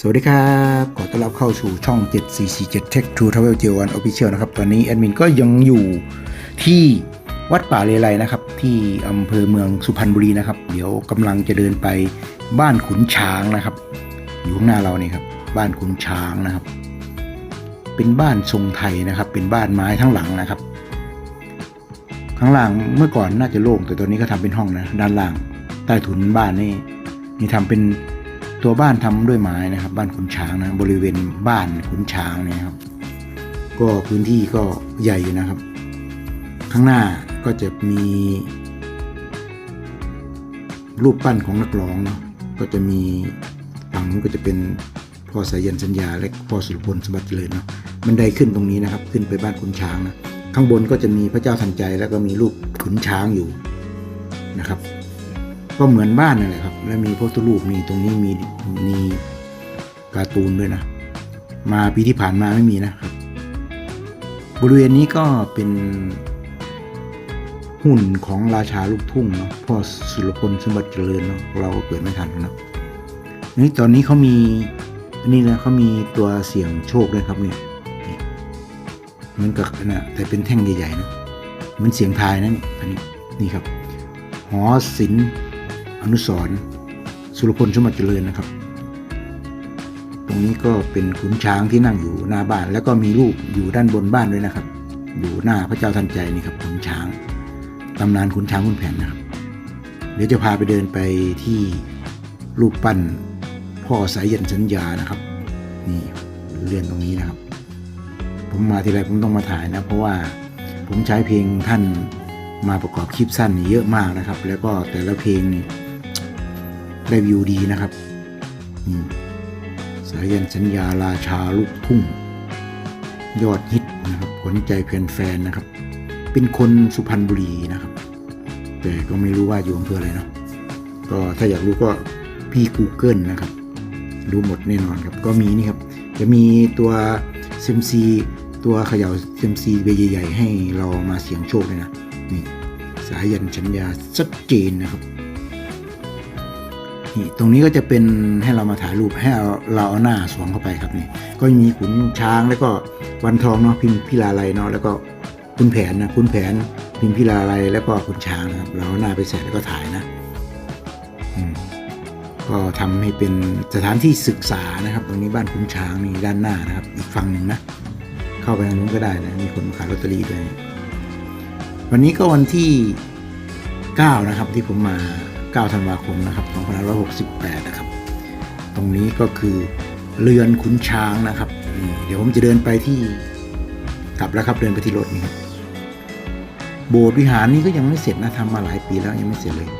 สวัสดีครับ ขอต้อนรับเข้าสู่ช่อง 7447 Tech to Travel j 1 Official นะครับ ตอนนี้แอดมินก็ยังอยู่ที่วัดป่าเลไลนะครับ ที่อำเภอเมืองสุพรรณบุรีนะครับ เดี๋ยวกำลังจะเดินไปบ้านขุนช้างนะครับ อยู่ข้างหน้าเราเนี่ครับ บ้านขุนช้างนะครับ เป็นบ้านทรงไทยนะครับ เป็นบ้านไม้ทั้งหลังนะครับ ข้างล่างเมื่อก่อนน่าจะโล่งแต่ตอนนี้ก็ทำเป็นห้องนะ ด้านล่างใต้ถุนบ้านนี่นี่ทำเป็น ตัวบ้านทำด้วยไม้นะครับ บ้านขุนช้างนะบริเวณบ้านขุนช้างเนี่ยครับ ก็พื้นที่ก็ใหญ่อยู่นะครับ ข้างหน้าก็จะมี รูปปั้นของนักร้องนะก็จะมีฝั่งนู้นก็จะเป็นพ่อสายันสัญญา และพ่อสุรพลสมบัติเจริญเนาะบันไดขึ้นตรงนี้นะครับ ขึ้นไปบ้านขุนช้างนะข้างบนก็จะมีพระเจ้าทันใจแล้วก็มีรูปขุนช้างอยู่นะครับ ก็เหมือนบ้านนั่นแหละครับ และมีพระพุทธรูปมีตรงนี้มีมีการ์ตูนด้วยนะ มาปีที่ผ่านมาไม่มีนะครับ บริเวณนี้ก็เป็นหุ่นของราชาลูกทุ่งเนาะพ่อสุรพลสมบัติเจริญเนาะเราก็เกิดไม่ทันนะนี่ตอนนี้เขามีนี่นะเขามีตัวเสี่ยงโชคด้วยครับเนี่ยเหมือนกับนะแต่เป็นแท่งใหญ่ๆนะเหมันเสียงทายนะนี่อันนี้นี่ครับ หอศิลป์ อนุสรสุรพลสมบัติเจริญนะครับ ตรงนี้ก็เป็นขุนช้างที่นั่งอยู่หน้าบ้าน แล้วก็มีรูปอยู่ด้านบนบ้านด้วยนะครับ อยู่หน้าพระเจ้าทันใจนี่ครับขุนช้างตำนานขุนช้างขุนแผนนะครับ เดี๋ยวจะพาไปเดินไปที่รูปปั้นพ่อสายเย็นสัญญานะครับ นี่เลื่อนตรงนี้นะครับ ผมมาทีไรผมต้องมาถ่ายนะ เพราะว่าผมใช้เพลงท่านมาประกอบคลิปสั้นเยอะมากนะครับ แล้วก็แต่ละเพลงนี่ ได้วิวดีนะครับสายันสัญญาราชาลูกทุ่ง ยอดฮิตนะครับขนใจแฟนๆนะครับ เป็นคนสุพรรณบุรีนะครับ แต่ก็ไม่รู้ว่าอยู่อำเภออะไรเนาะก็ถ้าอยากรู้ก็พี่ Google นะครับ รู้หมดแน่นอนครับ ก็มีนี่ครับ จะมีตัวเซมซีตัวเขย่าเซมซีใบใหญ่ๆให้เรามาเสียงโชคเลยนะนี่สายันชัญญาชัดเจนนะครับ นี่ตรงนี้ก็จะเป็นให้เรามาถ่ายรูปให้เราเอาหน้าสวมเข้าไปครับนี่ก็มีขุนช้างแล้วก็วันทองเนาะพิมพิลาไลเนาะแล้วก็คุณแผนนะคุณแผนพิมพิลาไลแล้วก็คุณช้างนะครับเราเอาหน้าไปใส่แล้วก็ถ่ายนะก็ทำให้เป็นสถานที่ศึกษานะครับ ตรงนี้บ้านคุณช้างนี่ด้านหน้านะครับ อีกฝั่งหนึ่งนะ เข้าไปทางนู้นก็ได้นะมีคนขายลอตเตอรี่ด้วยวันนี้ก็วันที่ 9 นะครับที่ผมมา 9 ธันวาคมนะครับ2568 นะครับ ตรงนี้ก็คือเรือนขุนช้างนะครับ เดี๋ยวผมจะเดินไปที่กลับแล้วครับเดินไปที่รถนี่ครับโบสถ์วิหารนี้ก็ยังไม่เสร็จนะทำมาหลายปีแล้วยังไม่เสร็จเลย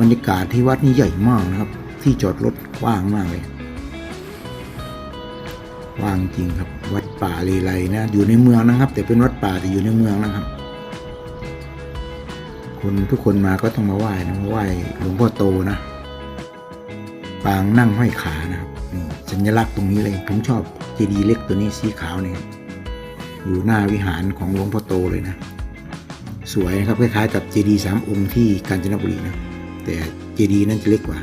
บรรยากาศที่วัดนี้ใหญ่มากนะครับ ที่จอดรถกว้างมากเลยว่างจริงครับ วัดป่าเลไลนะ อยู่ในเมืองนะครับ แต่เป็นวัดป่าแต่อยู่ในเมืองนะครับ คนทุกคนมาก็ต้องมาไหว้นะมาไหว้หลวงพ่อโตนะ ปางนั่งห้อยขานะครับนี่สัญลักษณ์ตรงนี้เลยผมชอบเจดีย์เล็กตัวนี้สีขาวเนี่ครับอยู่หน้าวิหารของหลวงพ่อโตเลยนะ สวยนะครับคล้ายๆกับเจดีย์สามองค์ที่กาญจนบุรีนะแต่เจดีย์นั้นจะเล็กกว่า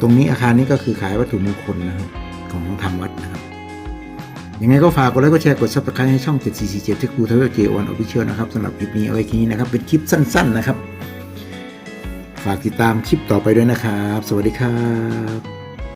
ตรงนี้อาคารนี้ก็คือขายวัตถุมงคลนะครับของทางวัดนะครับ ยังไงก็ฝากกดไลค์กดแชร์กดซับสไครต์ให้ช่อง7447ที่ครูทเวลเจวันออฟฟิเชียลนะครับสำหรับคลิปนี้เอาไว้แค่นี้นะครับ เป็นคลิปสั้น ๆ นะครับ ฝากติดตามคลิปต่อไปด้วยนะครับ สวัสดีครับ